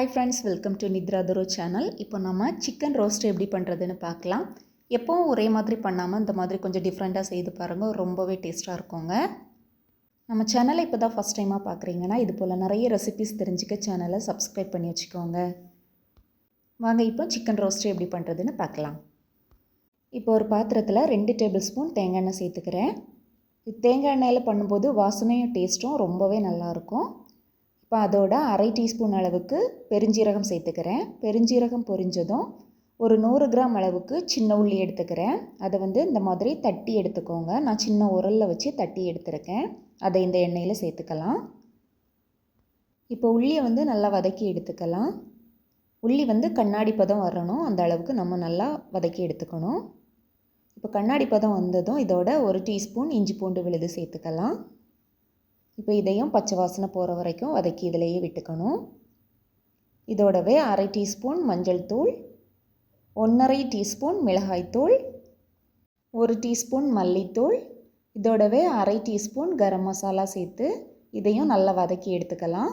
Hi friends welcome to Nithra துரோ channel இப்போ நம்ம chicken roast எப்படி பண்ணுறதுன்னு பார்க்கலாம். எப்போவும் ஒரே மாதிரி பண்ணாமல் இந்த மாதிரி கொஞ்சம் டிஃப்ரெண்ட்டாக செய்து பாருங்கள் ரொம்பவே டேஸ்ட்டாக இருக்குங்க. நம்ம சேனலை இப்போ தான் ஃபஸ்ட் டைமாக பார்க்குறீங்கன்னா இது போல் நிறைய ரெசிபிஸ் தெரிஞ்சுக்க சேனலை சப்ஸ்கிரைப் பண்ணி வச்சுக்கோங்க. வாங்க இப்போ சிக்கன் ரோஸ்ட் எப்படி பண்ணுறதுன்னு பார்க்கலாம். இப்போ ஒரு பாத்திரத்தில் ரெண்டு டேபிள் ஸ்பூன் தேங்காய் எண்ணெய் சேர்த்துக்கிறேன். இது தேங்காய் எண்ணெயில் பண்ணும்போது வாசனையும் டேஸ்ட்டும் ரொம்பவே நல்லாயிருக்கும் இப்போ அதோட அரை டீஸ்பூன் அளவுக்கு பெருஞ்சீரகம் சேர்த்துக்கிறேன். பெருஞ்சீரகம் பொரிஞ்சதும் ஒரு நூறு கிராம் அளவுக்கு சின்ன உள்ளி எடுத்துக்கிறேன். அதை வந்து இந்த மாதிரி தட்டி எடுத்துக்கோங்க. நான் சின்ன உரலில் வச்சு தட்டி எடுத்துருக்கேன். அதை இந்த எண்ணெயில் சேர்த்துக்கலாம். இப்போ உள்ளியை வந்து நல்லா வதக்கி எடுத்துக்கலாம். உள்ளி வந்து கண்ணாடி பதம் வரணும். அந்த அளவுக்கு நம்ம நல்லா வதக்கி எடுத்துக்கணும். இப்போ கண்ணாடி பதம் வந்ததும் இதோட ஒரு டீஸ்பூன் இஞ்சி பூண்டு விழுது சேர்த்துக்கலாம். இப்போ இதையும் பச்சை வாசனை போகிற வரைக்கும் வதக்கி இதிலையே விட்டுக்கணும். இதோடவே அரை டீஸ்பூன் மஞ்சள் தூள் ஒன்றரை டீஸ்பூன் மிளகாய்த்தூள் ஒரு டீஸ்பூன் மல்லித்தூள் இதோடவே அரை டீஸ்பூன் கரம் மசாலா சேர்த்து இதையும் நல்லா வதக்கி எடுத்துக்கலாம்.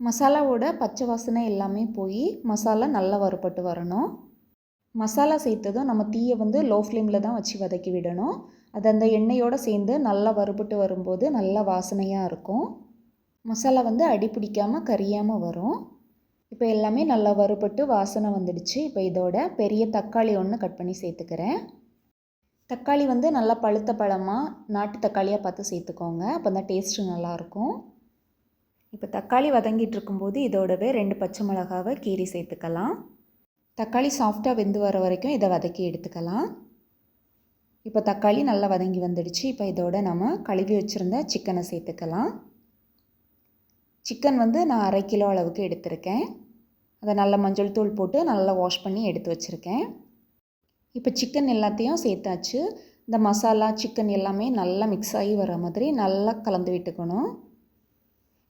மசாலாவோட பச்சை வாசனை எல்லாமே போய் மசாலா நல்லா வறுபட்டு வரணும். மசாலா சேர்த்ததும் நம்ம தீயை வந்து லோ ஃப்ளேமில் தான் வச்சு வதக்கி விடணும். அது அந்த எண்ணெயோடு சேர்ந்து நல்லா வறுபட்டு வரும்போது நல்லா வாசனையாக இருக்கும். மசாலா வந்து அடி பிடிக்காமல் கரியாமல் வரும். இப்போ எல்லாமே நல்லா வறுபட்டு வாசனை வந்துடுச்சு. இப்போ இதோட பெரிய தக்காளி ஒன்று கட் பண்ணி சேர்த்துக்கிறேன். தக்காளி வந்து நல்லா பழுத்த பழமாக நாட்டு தக்காளியாக பார்த்து சேர்த்துக்கோங்க. அப்போ தான் டேஸ்ட்டு நல்லாயிருக்கும் இப்போ தக்காளி வதங்கிட்டு இருக்கும்போது இதோடவே ரெண்டு பச்சை மிளகாவை கீரி சேர்த்துக்கலாம். தக்காளி சாஃப்டாக வெந்து வர வரைக்கும் இதை வதக்கி எடுத்துக்கலாம். இப்போ தக்காளி நல்லா வதங்கி வந்துடுச்சு. இப்போ இதோட நம்ம கழுவி வச்சுருந்த சிக்கனை சேர்த்துக்கலாம். சிக்கன் வந்து நான் அரை கிலோ அளவுக்கு எடுத்திருக்கேன். அதை நல்லா மஞ்சள் தூள் போட்டு நல்லா வாஷ் பண்ணி எடுத்து வச்சுருக்கேன். இப்போ சிக்கன் எல்லாத்தையும் சேர்த்தாச்சு. இந்த மசாலா சிக்கன் எல்லாமே நல்லா மிக்ஸ் ஆகி வர மாதிரி நல்லா கலந்து விட்டுக்கணும்.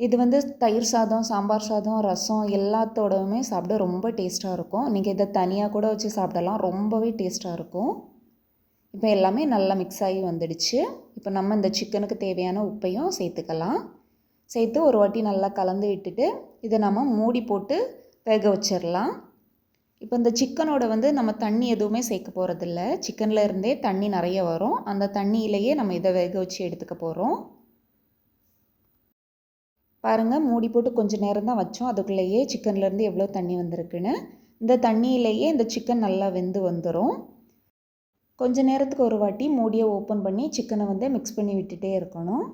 இது வந்து தயிர் சாதம் சாம்பார் சாதம் ரசம் எல்லாத்தோடவுமே சாப்பிட ரொம்ப டேஸ்ட்டாக இருக்கும். நீங்கள் இதை தனியாக கூட வச்சு சாப்பிடலாம். ரொம்பவே டேஸ்ட்டாக இருக்கும். இப்போ எல்லாமே நல்லா மிக்ஸ் ஆகி வந்துடுச்சு. இப்போ நம்ம இந்த சிக்கனுக்கு தேவையான உப்பையும் சேர்த்துக்கலாம். சேர்த்து ஒரு வாட்டி நல்லா கலந்து விட்டுட்டு இதை நம்ம மூடி போட்டு வேக வச்சிடலாம். இப்போ இந்த சிக்கனோட வந்து நம்ம தண்ணி எதுவுமே சேர்க்க போகிறதில்ல சிக்கனில் இருந்தே தண்ணி நிறைய வரும். அந்த தண்ணியிலையே நம்ம இதை வேக வச்சு எடுத்துக்க போகிறோம் பாருங்கள் மூடி போட்டு கொஞ்சம் நேரம் தான் வச்சோம். அதுக்குள்ளேயே சிக்கன்லேருந்து எவ்வளோ தண்ணி வந்திருக்குன்னு. இந்த தண்ணியிலேயே இந்த சிக்கன் நல்லா வெந்து வந்துடும் கொஞ்ச நேரத்துக்கு ஒரு வாட்டி மூடியை ஓப்பன் பண்ணி சிக்கனை வந்து மிக்ஸ் பண்ணி விட்டுட்டே இருக்கணும்.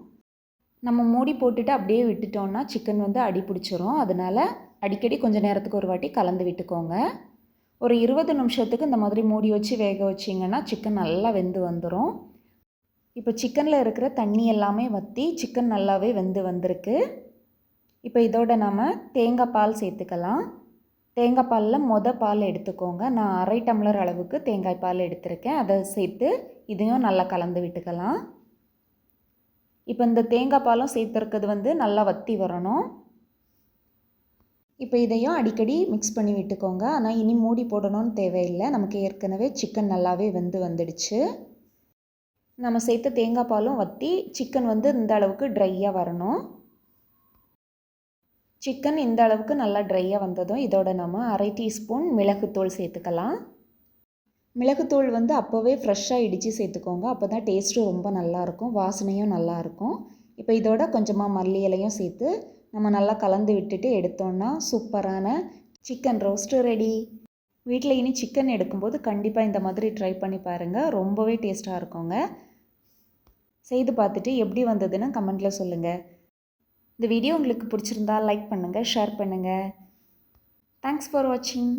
நம்ம மூடி போட்டுட்டு அப்படியே விட்டுட்டோம்னா சிக்கன் வந்து அடி பிடிச்சிரும். அதனால் அடிக்கடி கொஞ்சம் நேரத்துக்கு ஒரு வாட்டி கலந்து விட்டுக்கோங்க. ஒரு இருபது நிமிஷத்துக்கு இந்த மாதிரி மூடி வச்சு வேக வச்சிங்கன்னா சிக்கன் நல்லா வெந்து வந்துடும் இப்போ சிக்கனில் இருக்கிற தண்ணி எல்லாமே வற்றி சிக்கன் நல்லாவே வெந்து வந்திருக்கு. இப்போ இதோட நம்ம தேங்காய் பால் சேர்த்துக்கலாம். தேங்காய் பாலில் மொத பால் எடுத்துக்கோங்க. நான் அரை டம்ளர் அளவுக்கு தேங்காய் பால் எடுத்திருக்கேன். அதை சேர்த்து இதையும் நல்லா கலந்து விட்டுக்கலாம். இப்போ இந்த தேங்காய் பாலும் சேர்த்துருக்கிறது வந்து நல்லா வற்றி வரணும். இப்போ இதையும் அடிக்கடி மிக்ஸ் பண்ணி விட்டுக்கோங்க. ஆனால் இனி மூடி போடணும்னு தேவையில்லை. நமக்கு ஏற்கனவே சிக்கன் நல்லாவே வெந்து வந்துடுச்சு. நம்ம சேர்த்த தேங்காய் பாலும் வற்றி சிக்கன் வந்து இந்த அளவுக்கு ட்ரையாக வரணும். சிக்கன் இந்த அளவுக்கு நல்லா ட்ரையாக வந்ததும் இதோட நம்ம அரை டீஸ்பூன் மிளகுத்தூள் சேர்த்துக்கலாம். மிளகுத்தூள் வந்து அப்போவே ஃப்ரெஷ்ஷாக இடித்து சேர்த்துக்கோங்க. அப்போ தான் டேஸ்ட்டும் ரொம்ப நல்லாயிருக்கும் வாசனையும் நல்லாயிருக்கும் இப்போ இதோட கொஞ்சமாக மல்லி இலையும் சேர்த்து நம்ம நல்லா கலந்து விட்டுட்டு எடுத்தோன்னா சூப்பரான சிக்கன் ரோஸ்ட்டு ரெடி வீட்டில் இனி சிக்கன் எடுக்கும்போது கண்டிப்பாக இந்த மாதிரி ட்ரை பண்ணி பாருங்கள் ரொம்பவே டேஸ்ட்டாக இருக்குங்க. செய்து பார்த்துட்டு எப்படி வந்ததுன்னு கமெண்ட்டில் சொல்லுங்கள் இந்த வீடியோ உங்களுக்கு பிடிச்சிருந்தா லைக் பண்ணுங்கள் ஷேர் பண்ணுங்கள் தேங்க்ஸ் ஃபார் வாட்சிங்